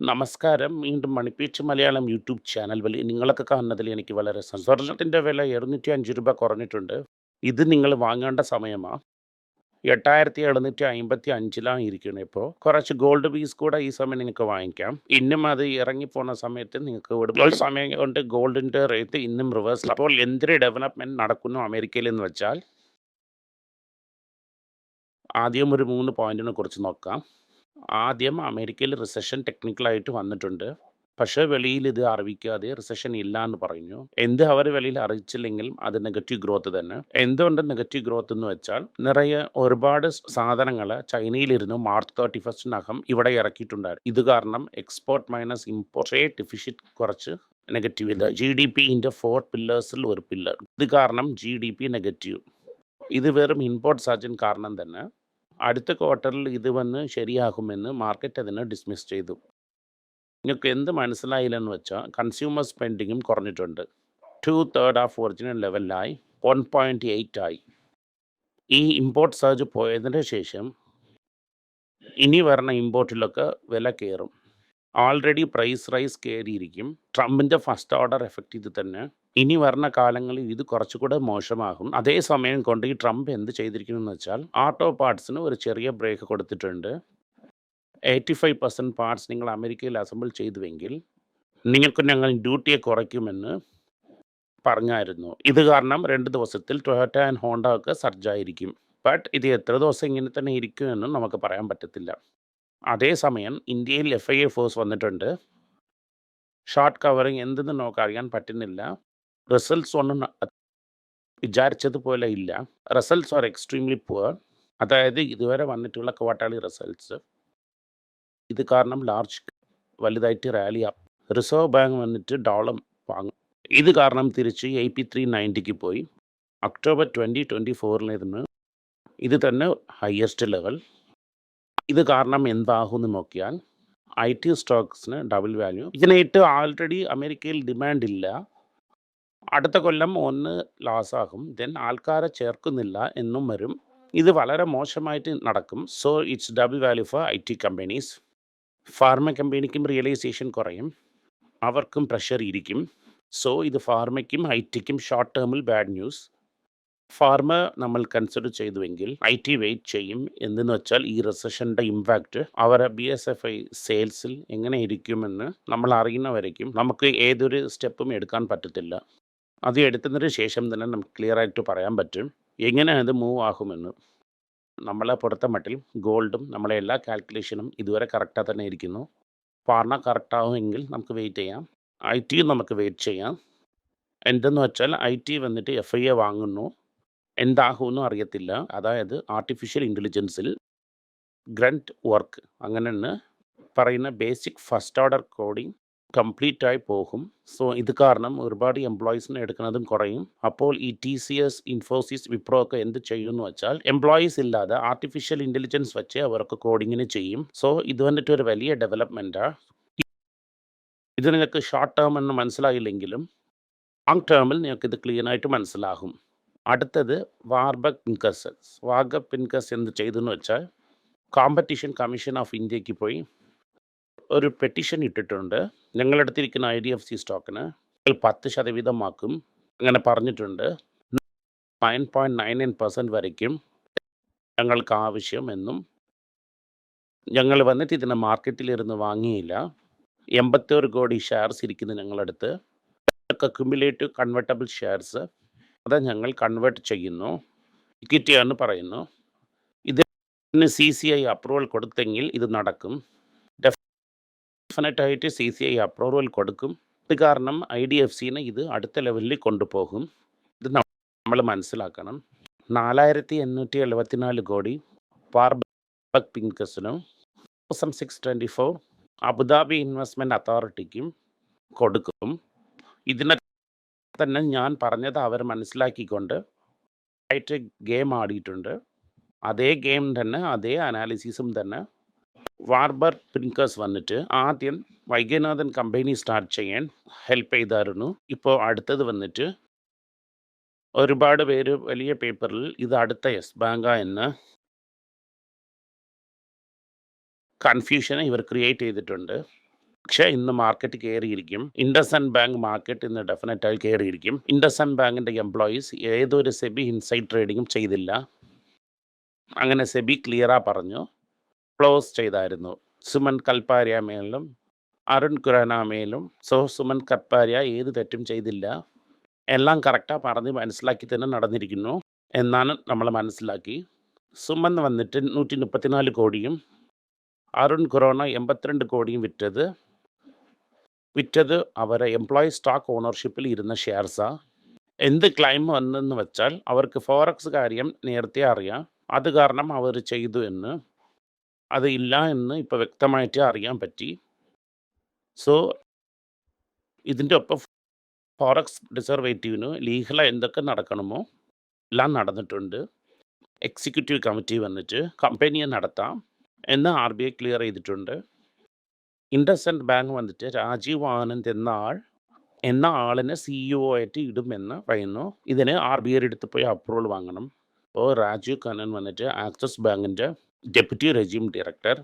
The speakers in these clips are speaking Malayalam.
നമസ്കാരം. വീണ്ടും മണിപ്പീച്ച് മലയാളം യൂട്യൂബ് ചാനൽ വഴി നിങ്ങളൊക്കെ കാണുന്നതിൽ എനിക്ക് വളരെ സ്വർണത്തിന്റെ വില എഴുന്നൂറ്റി അഞ്ച് രൂപ കുറഞ്ഞിട്ടുണ്ട്. ഇത് നിങ്ങൾ വാങ്ങേണ്ട സമയമാണ് എട്ടായിരത്തി എഴുന്നൂറ്റി അമ്പത്തി അഞ്ചിലാണ് ഇരിക്കുന്നത് ഇപ്പോൾ. കുറച്ച് ഗോൾഡ് പീസ് കൂടെ ഈ സമയം നിങ്ങൾക്ക് വാങ്ങിക്കാം. ഇന്നും അത് ഇറങ്ങിപ്പോണ സമയത്ത് നിങ്ങൾക്ക് ഒരുപാട് സമയം കൊണ്ട് ഗോൾഡിന്റെ റേറ്റ് ഇന്നും റിവേഴ്സ് അപ്പോൾ എന്തൊരു ഡെവലപ്മെന്റ് നടക്കുന്നു അമേരിക്കയിൽ എന്ന് വെച്ചാൽ ആദ്യം ഒരു മൂന്ന് പോയിന്റിനെ കുറിച്ച് നോക്കാം. ആദ്യം അമേരിക്കയിൽ റിസഷൻ ടെക്നിക്കലായിട്ട് വന്നിട്ടുണ്ട്. പക്ഷേ വെളിയിൽ ഇത് അറിയിക്കാതെ റിസഷൻ ഇല്ല എന്ന് പറഞ്ഞു. എന്ത് അവർ വെളിയിൽ അറിയിച്ചില്ലെങ്കിൽ അത് നെഗറ്റീവ് ഗ്രോത്ത് തന്നെ. എന്തുകൊണ്ട് നെഗറ്റീവ് ഗ്രോത്ത് എന്ന് വെച്ചാൽ നിറയെ ഒരുപാട് സാധനങ്ങൾ ചൈനയിലിരുന്ന് മാർച്ച് 31 ഇവിടെ ഇറക്കിയിട്ടുണ്ടായിരുന്നു. ഇത് കാരണം എക്സ്പോർട്ട് മൈനസ് ഇമ്പോർട്ട് ട്രേഡ് കുറച്ച് നെഗറ്റീവ് ഇത് ജി ഡി പിന്റെ ഫോർ പില്ലേഴ്സിൽ ഒരു പില്ലർ. ഇത് കാരണം ജി ഡി പി നെഗറ്റീവ്. ഇത് വെറും ഇമ്പോർട്ട് സർജൻ കാരണം തന്നെ. അടുത്ത ക്വാർട്ടറിൽ ഇത് വന്ന് ശരിയാകുമെന്ന് മാർക്കറ്റ് അതിനെ ഡിസ്മിസ് ചെയ്തു. നിങ്ങൾക്ക് എന്ത് മനസ്സിലായില്ലെന്ന് വെച്ചാൽ കൺസ്യൂമർ സ്പെൻഡിങ്ങും കുറഞ്ഞിട്ടുണ്ട്. ടു തേർഡ് ഓഫ് ഒറിജിനൽ ലെവലിലായി 1.8 ആയി. ഈ ഇമ്പോർട്ട് സർജ് പോയതിന് ശേഷം ഇനി വരുന്ന ഇമ്പോർട്ടിലൊക്കെ വില കയറും. ആൾറെഡി പ്രൈസ് റൈസ് കയറിയിരിക്കും. ട്രംപിന്റെ ഫസ്റ്റ് ഓർഡർ എഫക്റ്റ് ഇത് തന്നെ. ഇനി വരുന്ന കാലങ്ങളിൽ ഇത് കുറച്ചുകൂടെ മോശമാകും. അതേ സമയം കൊണ്ട് ഈ ട്രംപ് എന്ത് ചെയ്തിരിക്കുന്നു വെച്ചാൽ ഓട്ടോ പാർട്സിന് ഒരു ചെറിയ ബ്രേക്ക് കൊടുത്തിട്ടുണ്ട്. 85% പാർട്സ് നിങ്ങൾ അമേരിക്കയിൽ അസംബിൾ ചെയ്തുവെങ്കിൽ നിങ്ങൾക്ക് ഞങ്ങൾ ഡ്യൂട്ടിയെ കുറയ്ക്കുമെന്ന് പറഞ്ഞായിരുന്നു. ഇത് കാരണം രണ്ട് ദിവസത്തിൽ ടൊയോട്ട ആൻഡ് ഹോണ്ട ഒക്കെ സർജായിരിക്കും ബട്ട് ഇത് എത്ര ദിവസം ഇങ്ങനെ തന്നെ ഇരിക്കുമെന്നും നമുക്ക് പറയാൻ പറ്റത്തില്ല. അതേസമയം ഇന്ത്യയിൽ എഫ് ഐ എഫ്.ഐ.എ ഫോഴ്സ് വന്നിട്ടുണ്ട്. ഷോർട്ട് കവറിങ് എന്തെന്ന് നമുക്ക് അറിയാൻ പറ്റുന്നില്ല. റിസൾട്ട്സ് ഒന്നും വിചാരിച്ചതുപോലെ ഇല്ല. Results are extremely poor. അതായത് ഇതുവരെ വന്നിട്ടുള്ള ക്വാർട്ടർലി റിസൾട്ട്സ്. ഇത് കാരണം ലാർജ് വലുതായിട്ട് റാലി ആ റിസർവ് ബാങ്ക് വന്നിട്ട് ഡോളർ വാങ്ങും. ഇത് കാരണം തിരിച്ച് 8390ക്ക് പോയി. ഒക്ടോബർ 2024 ഇത് തന്നെ ഹയസ്റ്റ് ലെവൽ. ഇത് കാരണം എന്താകുമെന്ന് നോക്കിയാൽ ഐ ടി സ്റ്റോക്സിന് ഡബിൾ വാല്യൂ. ഇതിനായിട്ട് ആൾറെഡി അമേരിക്കയിൽ ഡിമാൻഡ് ഇല്ല. അടുത്ത കൊല്ലം ഒന്ന് ലോസ് ആകും. ദെൻ ആൾക്കാരെ ചേർക്കുന്നില്ല എന്നും വരും. ഇത് വളരെ മോശമായിട്ട് നടക്കും. So it's double value for I T companies. Pharma കമ്പനിക്കും റിയലൈസേഷൻ കുറയും. അവർക്കും പ്രഷർ ഇരിക്കും. സോ ഇത് ഫാർമയ്ക്കും ഐ ടിക്കും ഷോർട്ട് ടേമിൽ ബാഡ് ന്യൂസ്. ഫാർമ നമ്മൾ കൺസിഡർ ചെയ്തുവെങ്കിൽ ഐ ടി വെയിറ്റ് ചെയ്യും. എന്തെന്ന് വെച്ചാൽ ഈ റിസഷന്റെ ഇമ്പാക്റ്റ് അവരെ ബി എസ് എഫ് ഐ സെയിൽസിൽ എങ്ങനെ ഇരിക്കുമെന്ന് നമ്മൾ അറിയുന്നവരേക്കും നമുക്ക് ഏതൊരു സ്റ്റെപ്പും എടുക്കാൻ പറ്റത്തില്ല. അത് എടുത്തതിന് ശേഷം തന്നെ നമുക്ക് ക്ലിയർ ആയിട്ട് പറയാൻ പറ്റും എങ്ങനെ അത് മൂവ് ആകുമെന്ന്. നമ്മളെ പുറത്തെ മട്ടിൽ ഗോൾഡും നമ്മളെ എല്ലാ കാൽക്കുലേഷനും ഇതുവരെ കറക്റ്റായി തന്നെ ഇരിക്കുന്നു. പാർണ കറക്റ്റാകുമെങ്കിൽ നമുക്ക് വെയിറ്റ് ചെയ്യാം. ഐ ടി നമുക്ക് വെയിറ്റ് ചെയ്യാം. എന്തെന്ന് വെച്ചാൽ ഐ ടി വന്നിട്ട് എഫ് ഐ എ വാങ്ങുന്നു. എന്താകുമെന്നും അറിയത്തില്ല. അതായത് ആർട്ടിഫിഷ്യൽ ഇന്റലിജൻസിൽ ഗ്രണ്ട് വർക്ക് അങ്ങനെയാണ് പറയുന്ന basic first order coding complete ആയി പോകും. സോ ഇത് കാരണം ഒരുപാട് എംപ്ലോയീസിനെ എടുക്കുന്നതും കുറയും. അപ്പോൾ ഈ T C S, Infosys, Wipro ഒക്കെ എന്ത് ചെയ്യുമെന്ന് വെച്ചാൽ എംപ്ലോയീസ് ഇല്ലാതെ ആർട്ടിഫിഷ്യൽ ഇന്റലിജൻസ് വെച്ച് അവർക്ക് കോഡിങ്ങിന് ചെയ്യും. സോ ഇത് വന്നിട്ട് ഒരു വലിയ ഡെവലപ്മെന്റാണ് ഇത് നിങ്ങൾക്ക് ഷോർട്ട് ടേം എന്ന് മനസ്സിലായില്ലെങ്കിലും ലോങ് ടേമിൽ നിങ്ങൾക്ക് ഇത് ക്ലിയർ ആയിട്ട് മനസ്സിലാകും. അടുത്തത് വാർബക് പിൻകസ്. വാർബക് പിൻകസ് എന്ത് ചെയ്തെന്ന് വെച്ചാൽ കോമ്പറ്റീഷൻ കമ്മീഷൻ ഓഫ് ഇന്ത്യയ്ക്ക് പോയി ഒരു പെറ്റീഷൻ ഇട്ടിട്ടുണ്ട്. ഞങ്ങളെടുത്തിരിക്കുന്ന ഐ ഡി എഫ് സി സ്റ്റോക്കിന് 10% ആക്കും അങ്ങനെ പറഞ്ഞിട്ടുണ്ട്. 9.99% വരയ്ക്കും ഞങ്ങൾക്ക് ആവശ്യം എന്നും. ഞങ്ങൾ വന്നിട്ട് ഇതിനെ മാർക്കറ്റിലിരുന്ന് വാങ്ങിയില്ല. 81 കോടി ഷെയർസ് ഇരിക്കുന്നു ഞങ്ങളടുത്ത്. അക്യുമുലേറ്റീവ് കൺവെർട്ടബിൾ ഷെയർസ് അത് ഞങ്ങൾ കൺവേർട്ട് ചെയ്യുന്നു. ഇക്വിറ്റിയാണെന്ന് പറയുന്നു. ഇതിന് സി സി ഐ അപ്രൂവൽ കൊടുത്തെങ്കിൽ ഇത് നടക്കും. ഡെഫിനറ്റായിട്ട് സി സി ഐ അപ്രൂവൽ കൊടുക്കും. ഇത് കാരണം ഐ ഡി എഫ് സിനെ ഇത് അടുത്ത ലെവലിൽ കൊണ്ടുപോകും. ഇത് നമ്മൾ മനസ്സിലാക്കണം. 4874 കോടി Warburg പിങ്കസിനും six twenty four Abu Dhabi investment അതോറിറ്റിക്കും കൊടുക്കും. ഇതിനെ തന്നെ ഞാൻ പറഞ്ഞത് അവർ മനസ്സിലാക്കിക്കൊണ്ട് ആയിട്ട് ഗെയിം ആടിയിട്ടുണ്ട്. അതേ ഗെയിം തന്നെ അതേ അനാലിസിസും തന്നെ വാർബക് പ്രിങ്കേഴ്സ് വന്നിട്ട് ആദ്യം വൈദ്യനാഥൻ കമ്പനി സ്റ്റാർട്ട് ചെയ്യാൻ ഹെൽപ്പ് ചെയ്തായിരുന്നു. ഇപ്പോൾ അടുത്തത് വന്നിട്ട് ഒരുപാട് പേര് വലിയ പേപ്പറിൽ ഇത് അടുത്ത യെസ് ബാങ്ക എന്ന് കൺഫ്യൂഷനെ ഇവർ ക്രിയേറ്റ് ചെയ്തിട്ടുണ്ട്. പക്ഷേ ഇന്ന് മാർക്കറ്റ് കയറിയിരിക്കും ഇൻഡസൻഡ് ബാങ്ക് മാർക്കറ്റ് ഇന്ന് ഡെഫിനറ്റായി കയറിയിരിക്കും ഇൻഡസൻഡ് ബാങ്കിന്റെ എംപ്ലോയീസ് ഏതൊരു സെബി ഇൻസൈഡ് ട്രേഡിങ്ങും ചെയ്തില്ല അങ്ങനെ സെബി ക്ലിയറാ പറഞ്ഞു ക്ലോസ് ചെയ്തായിരുന്നു. സുമൻ കൽപ്പാരിയ മേലും അരുൺ ഖുറാന മേലും സോ സുമൻ കൽപ്പാരിയ ഏത് തെറ്റും ചെയ്തില്ല. എല്ലാം കറക്റ്റാണ് പറഞ്ഞ് മനസ്സിലാക്കി തന്നെ നടന്നിരിക്കുന്നു എന്നാണ് നമ്മൾ മനസ്സിലാക്കി. സുമൻ വന്നിട്ട് നൂറ്റി മുപ്പത്തിനാല് കോടിയും അരുൺ ഖുറോണ എൺപത്തിരണ്ട് കോടിയും വിറ്റത്. വിറ്റത് അവരെ എംപ്ലോയി സ്റ്റോക്ക് ഓണർഷിപ്പിൽ ഇരുന്ന ഷെയർസാണ് എന്ത് ക്ലൈം വന്നെന്ന് വെച്ചാൽ അവർക്ക് ഫോറക്സ് കാര്യം നേരത്തെ അറിയാം. അത് കാരണം അവർ ചെയ്തു എന്ന്. അത് ഇല്ല എന്ന് ഇപ്പോൾ വ്യക്തമായിട്ട് അറിയാൻ പറ്റി. സോ ഇതിന്റെ ഒപ്പം ഫോറക്സ് റിസർവേറ്റീവിന് ലീഗല എന്തൊക്കെ നടക്കണമോ എല്ലാം നടന്നിട്ടുണ്ട്. എക്സിക്യൂട്ടീവ് കമ്മിറ്റി വന്നിട്ട് കമ്പനിയെ നടത്താം എന്ന് ആർ ബി ഐ ക്ലിയർ ചെയ്തിട്ടുണ്ട്. ഇൻഡസൻഡ് ബാങ്ക് വന്നിട്ട് രാജീവ് ആനന്ദ് എന്ന ആൾ എന്ന ആളിനെ സിഇഒ ആയിട്ട് ഇടുമെന്ന് പറയുന്നു. ഇതിന് ആർ ബി ഐ എടുത്ത് പോയി അപ്രൂവൽ വാങ്ങണം. അപ്പോൾ രാജീവ് കനൻ വന്നിട്ട് ആക്സിസ് ബാങ്കിന്റെ ഡെപ്യൂട്ടി റെജീം ഡയറക്ടർ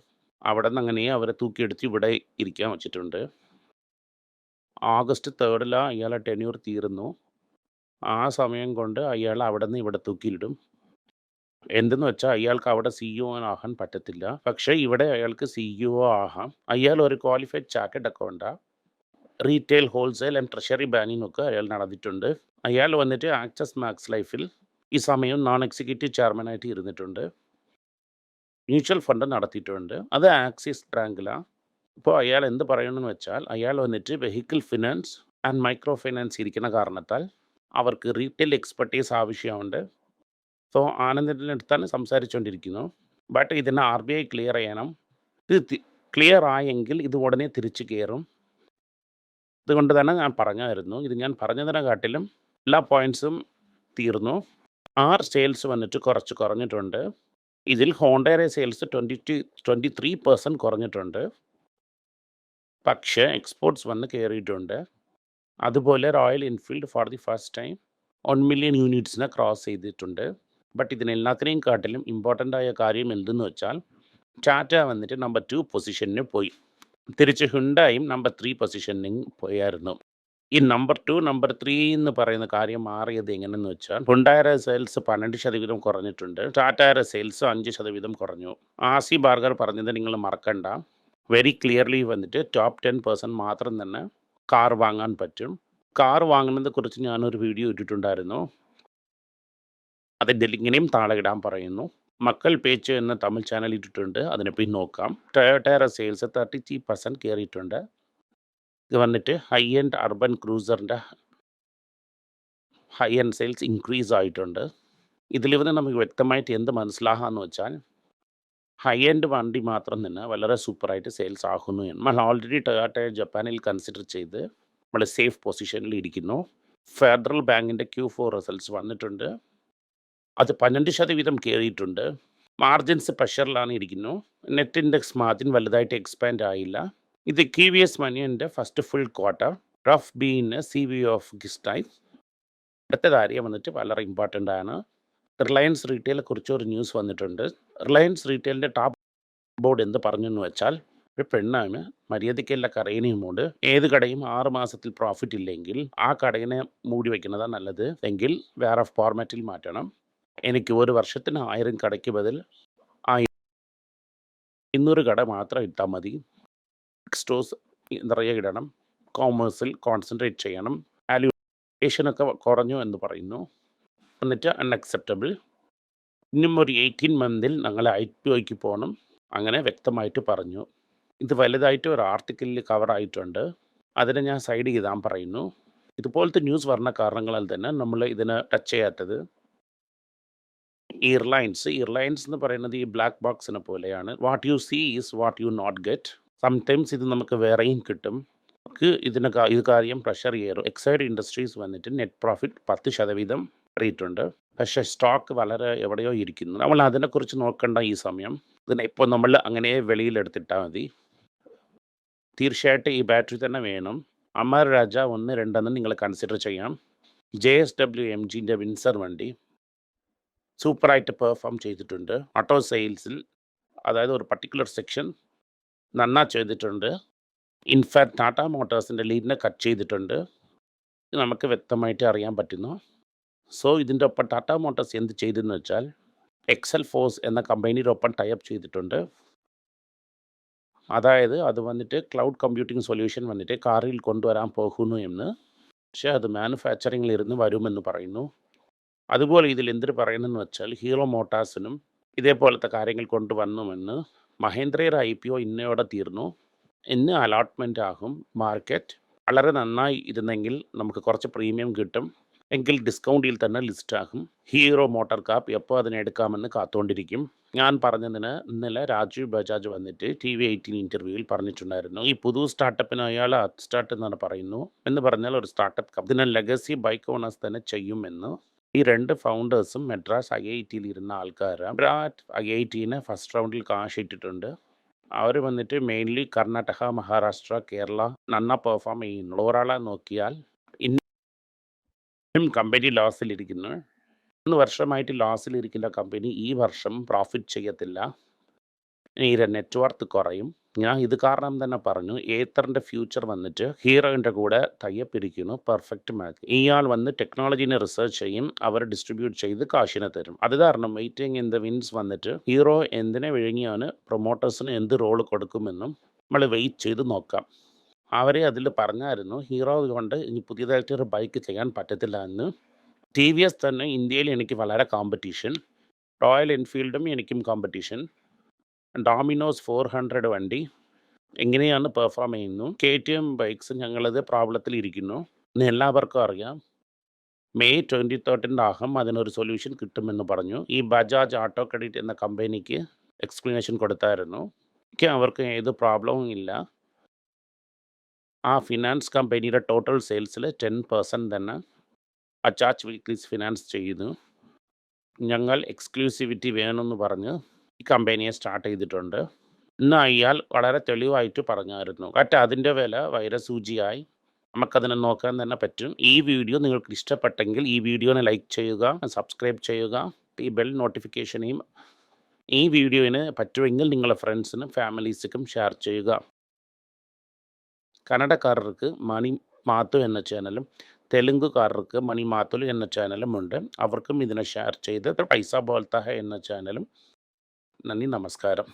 അവിടെ നിന്ന് അങ്ങനെ അവരെ തൂക്കിയെടുത്ത് ഇവിടെ ഇരിക്കാൻ വെച്ചിട്ടുണ്ട്. ആഗസ്റ്റ് തേർഡിലാണ് അയാളെ ടെന്യൂർ തീരുന്നു ആ സമയം കൊണ്ട് അയാൾ അവിടെ നിന്ന് ഇവിടെ തൂക്കിയിടും എന്തെന്ന് വെച്ചാൽ അയാൾക്ക് അവിടെ സി സിഇഒ ആകാൻ പറ്റത്തില്ല. പക്ഷേ ഇവിടെ അയാൾക്ക് സി ഒ ആകാം. അയാൾ ഒരു ക്വാളിഫൈഡ് ചാർട്ടഡ് അക്കൗണ്ടാണ് റീറ്റെയിൽ ഹോൾസെയിൽ ആൻഡ് ട്രഷറി ബാങ്കിങ്ങൊക്കെ അയാൾ നടന്നിട്ടുണ്ട്. അയാൾ വന്നിട്ട് ആക്സസ് മാക്സ് ലൈഫിൽ ഈ സമയം നോൺ എക്സിക്യൂട്ടീവ് ചെയർമാനായിട്ട് ഇരുന്നിട്ടുണ്ട്. മ്യൂച്വൽ ഫണ്ട് നടത്തിയിട്ടുണ്ട്. അത് ആക്സിസ് ബാങ്കിലാണ് ഇപ്പോൾ അയാൾ എന്ത് പറയണമെന്ന് വെച്ചാൽ അയാൾ വന്നിട്ട് vehicle finance and micro finance ഇരിക്കുന്ന കാരണത്താൽ അവർക്ക് റീറ്റെയിൽ എക്സ്പെർട്ടീസ് ആവശ്യമുണ്ട്. സോ ആനന്ദിന്റെ അടുത്താണ് സംസാരിച്ചുകൊണ്ടിരിക്കുന്നു ബട്ട് ഇതിനെ ആർ ബി ഐ ക്ലിയർ ചെയ്യണം. ഇത് ക്ലിയർ ആയെങ്കിൽ ഇത് ഉടനെ തിരിച്ചു കയറും അതുകൊണ്ട് തന്നെ ഞാൻ പറഞ്ഞായിരുന്നു. ഇത് ഞാൻ പറഞ്ഞതിനെക്കാട്ടിലും എല്ലാ പോയിന്റ്സും തീർന്നു. ആർ സെയിൽസ് വന്നിട്ട് കുറച്ച് കുറഞ്ഞിട്ടുണ്ട്. ഇതിൽ ഹോണ്ടയുടെ sales twenty two twenty three percent കുറഞ്ഞിട്ടുണ്ട്. പക്ഷേ എക്സ്പോർട്സ് വന്ന് കയറിയിട്ടുണ്ട്. അതുപോലെ Royal Enfield for the first time one million യൂണിറ്റ്സിനെ cross ചെയ്തിട്ടുണ്ട്. ബട്ട് ഇതിനെല്ലാത്തിനെയും കാട്ടിലും ഇമ്പോർട്ടന്റ് ആയ കാര്യം എന്തെന്ന് വെച്ചാൽ ടാറ്റ വന്നിട്ട് നമ്പർ ടു പൊസിഷനിൽ പോയി. തിരിച്ച് ഹുണ്ടായും നമ്പർ ത്രീ പൊസിഷനിൽ പോയായിരുന്നു. ഈ നമ്പർ ടു നമ്പർ ത്രീ എന്ന് പറയുന്ന കാര്യം മാറിയത് എങ്ങനെയെന്ന് വെച്ചാൽ ഹുണ്ടായുടെ സെയിൽസ് പന്ത്രണ്ട് ശതവീതം കുറഞ്ഞിട്ടുണ്ട്. ടാറ്റയുടെ സെയിൽസ് അഞ്ച് ശതവീതം കുറഞ്ഞു. ആസി ബാർഗർ പറഞ്ഞത് നിങ്ങൾ മറക്കണ്ട. വെരി ക്ലിയർലി വന്നിട്ട് ടോപ്പ് ടെൻ പേഴ്സന്റ് മാത്രം തന്നെ കാർ വാങ്ങാൻ പറ്റും. കാർ വാങ്ങുന്നതിനെ കുറിച്ച് ഞാനൊരു വീഡിയോ ഇട്ടിട്ടുണ്ടായിരുന്നു. അതിന്റെ ലിങ്കിനെയും താഴെ ഇടാൻ പറയുന്നു. മക്കൾ പേച്ച് എന്ന തമിഴ് ചാനൽ ഇട്ടിട്ടുണ്ട്. അതിനെ നോക്കാം. ടൊയോട്ടയുടെ സെയിൽസ് തേർട്ടി ത്രീ പെർസെന്റ് കയറിയിട്ടുണ്ട്. ഇത് വന്നിട്ട് ഹൈ എൻഡ് അർബൻ ക്രൂസറിന്റെ ഹൈ എൻഡ് സെയിൽസ് ഇൻക്രീസ് ആയിട്ടുണ്ട്. ഇതിൽ നിന്ന് നമുക്ക് വ്യക്തമായിട്ട് എന്ത് മനസ്സിലാകാമെന്ന് വെച്ചാൽ ഹൈ എൻഡ് വണ്ടി മാത്രം തന്നെ വളരെ സൂപ്പറായിട്ട് സെയിൽസ് ആകുന്നു നമ്മൾ ഓൾറെഡി ടൊയോട്ടയെ ജപ്പാനിൽ കൺസിഡർ ചെയ്ത് നമ്മൾ സേഫ് പൊസിഷനിൽ ഇരിക്കുന്നു. ഫെഡറൽ ബാങ്കിന്റെ ക്യൂ ഫോർ റിസൾട്ട്സ് വന്നിട്ടുണ്ട്. അത് പന്ത്രണ്ട് ശതവീതം കയറിയിട്ടുണ്ട് മാർജിൻസ് പ്രഷറിലാണ് ഇരിക്കുന്നു. നെറ്റ് ഇൻഡെക്സ് മാർജിൻ വലുതായിട്ട് എക്സ്പാൻഡ് ആയില്ല. ഇത് കി വി എസ് മണിയന്റെ ഫസ്റ്റ് ഫുൾ ക്വാർട്ടർ റഫ് ബീന് സി വി ഓഫ് ഗിസ്റ്റൈഫ് അടുത്ത കാര്യം വന്നിട്ട് വളരെ ഇമ്പോർട്ടന്റ് ആണ്. റിലയൻസ് റീറ്റെയിലെ കുറിച്ച് ഒരു ന്യൂസ് വന്നിട്ടുണ്ട്. റിലയൻസ് റീറ്റെയിലിന്റെ ടോപ്പ് ബോർഡ് എന്ത് പറഞ്ഞു എന്ന് വെച്ചാൽ ഒരു പെണ്ണാണ് മര്യാദയ്ക്കല്ല കടയിനെയുമുണ്ട് ഏത് കടയും ആറ് മാസത്തിൽ പ്രോഫിറ്റ് ഇല്ലെങ്കിൽ ആ കടയിനെ മൂടി വയ്ക്കുന്നതാണ് നല്ലത്. എങ്കിൽ വേറെ ഫോർമാറ്റിൽ മാറ്റണം. എനിക്ക് ഒരു വർഷത്തിന് ആയിരം കടയ്ക്ക് ബദൽ ആ ഇന്നൊരു കട മാത്രം ഇട്ടാൽ മതി. സ്റ്റോഴ്സ് നിറയെ ഇടണം. കോമേഴ്സിൽ കോൺസെൻട്രേറ്റ് ചെയ്യണം. വാല്യൂഷനൊക്കെ കുറഞ്ഞു എന്ന് പറയുന്നു. എന്നിട്ട് അൺഅക്സെപ്റ്റബിൾ ഇന്നും ഒരു എയ്റ്റീൻ മന്തിൽ ഞങ്ങൾ ഐ പി ഒക്ക് പോകണം. അങ്ങനെ വ്യക്തമായിട്ട് പറഞ്ഞു. ഇത് വലുതായിട്ട് ഒരു ആർട്ടിക്കിളിൽ കവറായിട്ടുണ്ട് അതിനെ ഞാൻ സൈഡ് ചെയ്താൻ പറയുന്നു. ഇതുപോലത്തെ ന്യൂസ് പറഞ്ഞ കാരണങ്ങളാൽ തന്നെ നമ്മൾ ഇതിനെ ടച്ച് ചെയ്യാത്തത് എയർലൈൻസ് എയർലൈൻസ് എന്ന് പറയുന്നത് ഈ ബ്ലാക്ക് ബോക്സിനെ പോലെയാണ്. What you see is what you not get sometimes ഇത് നമുക്ക് വേറെയും കിട്ടും. നമുക്ക് ഇതിന് ഇത് കാര്യം പ്രഷർ കയറും എക്സൈഡ് ഇൻഡസ്ട്രീസ് വന്നിട്ട് നെറ്റ് പ്രോഫിറ്റ് പത്ത് ശതവീതം കയറിയിട്ടുണ്ട് പക്ഷേ സ്റ്റോക്ക് വളരെ എവിടെയോ ഇരിക്കുന്നു. നമ്മൾ അതിനെക്കുറിച്ച് നോക്കേണ്ട ഈ സമയം. ഇതിനെ ഇപ്പോൾ നമ്മൾ അങ്ങനെ വെളിയിലെടുത്തിട്ടാൽ മതി. തീർച്ചയായിട്ടും ഈ ബാറ്ററി തന്നെ വേണം. അമർ രാജ ഒന്ന് രണ്ടെന്ന് നിങ്ങൾ കൺസിഡർ ചെയ്യാം. ജെ എസ് ഡബ്ല്യു എം ജിന്റെ വിൻസർ വണ്ടി സൂപ്പറായിട്ട് പെർഫോം ചെയ്തിട്ടുണ്ട്. ഓട്ടോ സെയിൽസിൽ അതായത് ഒരു പർട്ടിക്കുലർ സെക്ഷൻ നന്നാ ചെയ്തിട്ടുണ്ട്. ഇൻഫാക്ട് ടാറ്റ മോട്ടോഴ്സിന്റെ ലീഡിനെ കട്ട് ചെയ്തിട്ടുണ്ട്. നമുക്ക് വ്യക്തമായിട്ട് അറിയാൻ പറ്റുന്നു. സോ ഇതിന്റെ ഒപ്പം ടാറ്റ മോട്ടോഴ്സ് എന്ത് ചെയ്തെന്ന് വെച്ചാൽ എക്സൽ ഫോഴ്സ് എന്ന കമ്പനിയുടെ ഒപ്പം ടൈപ്പ് ചെയ്തിട്ടുണ്ട്. അതായത് അത് വന്നിട്ട് ക്ലൗഡ് കമ്പ്യൂട്ടിംഗ് സൊല്യൂഷൻ വന്നിട്ട് കാറിൽ കൊണ്ടുവരാൻ പോകുന്നു എന്ന്. പക്ഷേ അത് മാനുഫാക്ചറിങ്ങിൽ ഇരുന്ന് വരുമെന്ന് പറയുന്നു. അതുപോലെ ഇതിൽ എന്തിന് പറയുന്നതെന്ന് വെച്ചാൽ ഹീറോ മോട്ടാഴ്സിനും ഇതേപോലത്തെ കാര്യങ്ങൾ കൊണ്ടുവന്നുമെന്ന് മഹേന്ദ്രയുടെ ഐ പി ഒ ഇന്നയോടെ തീർന്നു. ഇന്ന് അലോട്ട്മെന്റ് ആകും മാർക്കറ്റ് വളരെ നന്നായി ഇരുന്നെങ്കിൽ നമുക്ക് കുറച്ച് പ്രീമിയം കിട്ടും. എങ്കിൽ ഡിസ്കൗണ്ടിൽ തന്നെ ലിസ്റ്റ് ആകും. ഹീറോ മോട്ടോർ കാപ്പ് എപ്പോൾ അതിനെ എടുക്കാമെന്ന് കാത്തുകൊണ്ടിരിക്കും ഞാൻ പറഞ്ഞതിന് ഇന്നലെ രാജീവ് ബജാജ് വന്നിട്ട് ടി വി എയ്റ്റീൻ ഇന്റർവ്യൂവിൽ പറഞ്ഞിട്ടുണ്ടായിരുന്നു. ഈ പുതു സ്റ്റാർട്ടപ്പിന് അയാൾ സ്റ്റാർട്ട് എന്നാണ് പറയുന്നു. എന്ന് പറഞ്ഞാൽ ഒരു സ്റ്റാർട്ടപ്പ് ഇതിനെ ലെഗസി ബൈക്ക് ഓണേഴ്സ് തന്നെ ചെയ്യുമെന്ന്. ഈ രണ്ട് ഫൗണ്ടേഴ്സും മെഡ്രാസ് ഐ ഐ ടിയിൽ ഇരുന്ന ആൾക്കാരാണ് ഐ ഐ ടീനെ ഫസ്റ്റ് റൗണ്ടിൽ കാശ് ഇട്ടിട്ടുണ്ട്. അവർ വന്നിട്ട് മെയിൻലി കർണാടക മഹാരാഷ്ട്ര കേരള നന്നാ പെർഫോം ചെയ്യുന്നുള്ളൂ. ഒരാളെ നോക്കിയാൽ ഇന്നും കമ്പനി ലോസിലിരിക്കുന്നു മൂന്ന് വർഷമായിട്ട് ലോസിലിരിക്കുന്ന കമ്പനി ഈ വർഷം പ്രോഫിറ്റ് ചെയ്യത്തില്ല. ഇതിന്റെ നെറ്റ്വർത്ത് കുറയും. ഞാൻ ഇത് കാരണം തന്നെ പറഞ്ഞു ഏത്തറിന്റെ ഫ്യൂച്ചർ വന്നിട്ട് ഹീറോയിന്റെ കൂടെ തയ്യപ്പിരിക്കുന്നു പെർഫെക്റ്റ് മാച്ച്. ഇയാൾ വന്ന് ടെക്നോളജീനെ റിസർച്ച് ചെയ്യും അവർ ഡിസ്ട്രിബ്യൂട്ട് ചെയ്ത് കാശിനെ തരും. അത് കാരണം വെയിറ്റിംഗ് ഇൻ ദ വിൻസ് വന്നിട്ട് ഹീറോ എന്തിനെ വിഴുങ്ങിയാണ് പ്രൊമോട്ടേഴ്സിന് എന്ത് റോൾ കൊടുക്കുമെന്നും നമ്മൾ വെയിറ്റ് ചെയ്ത് നോക്കാം. അവരെ അതിൽ പറഞ്ഞായിരുന്നു ഹീറോ കൊണ്ട് ഇനി പുതിയതായിട്ട് ഒരു ബൈക്ക് ചെയ്യാൻ പറ്റത്തില്ല എന്ന്. ടി വി എസ് തന്നെ ഇന്ത്യയിൽ എനിക്ക് വളരെ കോമ്പറ്റീഷൻ റോയൽ എൻഫീൽഡും എനിക്കും കോമ്പറ്റീഷൻ ഡോമിനോസ് ഫോർ ഹൺഡ്രഡ് വണ്ടി. എങ്ങനെയാണ് പെർഫോം ചെയ്യുന്നു? കെ ടി എം ബൈക്സ് ഞങ്ങളത് പ്രോബ്ലത്തിൽ ഇരിക്കുന്നു. എല്ലാവർക്കും അറിയാം. മെയ് ട്വന്റി തേർട്ടിന്റെ ആഹം അതിനൊരു സൊല്യൂഷൻ കിട്ടുമെന്ന് പറഞ്ഞു. ഈ ബജാജ് ഓട്ടോ ക്രെഡിറ്റ് എന്ന കമ്പനിക്ക് എക്സ്പ്ലനേഷൻ കൊടുത്തായിരുന്നു. എനിക്ക് അവർക്ക് ഏത് പ്രോബ്ലവും ഇല്ല. ആ ഫിനാൻസ് കമ്പനിയുടെ ടോട്ടൽ സെയിൽസിൽ ടെൻ പെർസെന്റ് തന്നെ അച്ചാച്ച് വീക്ക്ലീസ് ഫിനാൻസ് ചെയ്യുന്നു ഞങ്ങൾ എക്സ്ക്ലൂസിവിറ്റി വേണമെന്ന് പറഞ്ഞ് ഈ കമ്പനിയെ സ്റ്റാർട്ട് ചെയ്തിട്ടുണ്ട്. ഇന്ന് അയാൾ വളരെ തെളിവായിട്ട് പറഞ്ഞായിരുന്നു. ബട്ട് അതിന്റെ വില വൈറസ് വൈരസൂചിയായി നമുക്കതിനെ നോക്കാൻ തന്നെ പറ്റും. ഈ വീഡിയോ നിങ്ങൾക്ക് ഇഷ്ടപ്പെട്ടെങ്കിൽ ഈ വീഡിയോനെ ലൈക്ക് ചെയ്യുക സബ്സ്ക്രൈബ് ചെയ്യുക ഈ ബെൽ നോട്ടിഫിക്കേഷനെയും ഈ വീഡിയോയിന് പറ്റുമെങ്കിൽ നിങ്ങളുടെ ഫ്രണ്ട്സിനും ഫാമിലീസിനും ഷെയർ ചെയ്യുക. കന്നഡക്കാരർക്ക് മണി മാത്തു എന്ന ചാനലും തെലുങ്കുകാരർക്ക് മണി മാത്തുലു എന്ന ചാനലും ഉണ്ട്. അവർക്കും ഇതിനെ ഷെയർ ചെയ്ത് പൈസ ബോൽത്താഹ എന്ന ചാനലും നന്ദി നമസ്കാരം.